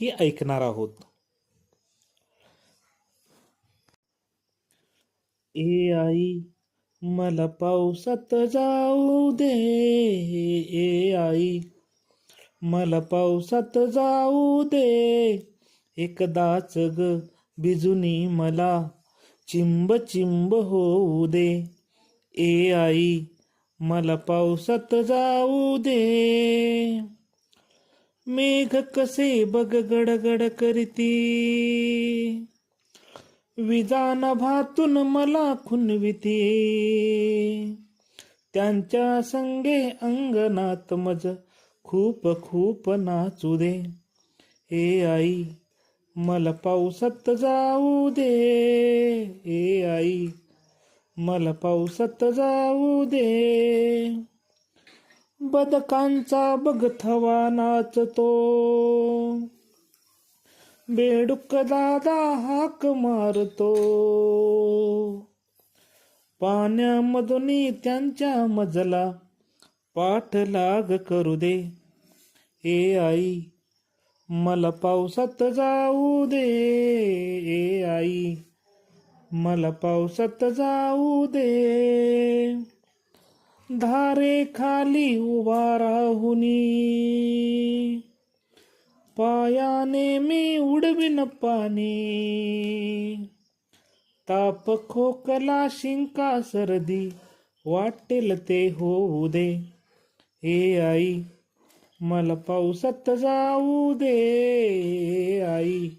ही ऐकणार आहोत. ए आई मला पावसात जाऊ दे. ए आई मला पावसात जाऊ दे. एकदाच ग बिजुनी मला चिंब चिंब होऊ दे. ए आई मला पावसात जाऊ दे. मेघ कसे बग गडगड करीती? विजान भातून मला खुनविती त्यांच्या संगे अंगणात मज खूप खूप नाचू दे. ए आई मला पावसात जाऊ दे. ए आई मला पावसात जाऊ दे. बदकांचा बघथवा नाचतो बेडुक दादा हाक मारतो. पाण्यामधून त्यांच्या मजला पाठलाग करू दे. ए आई मला पावसात जाऊ दे. ए आई मला पावसात जाऊ दे. धारे खाली उभा राहुनी पायाने मी उडविन पाणी. ताप खोकला शिंका सर्दी वाटेल ते होऊ दे. ए आई मला पावसात जाऊ दे आई.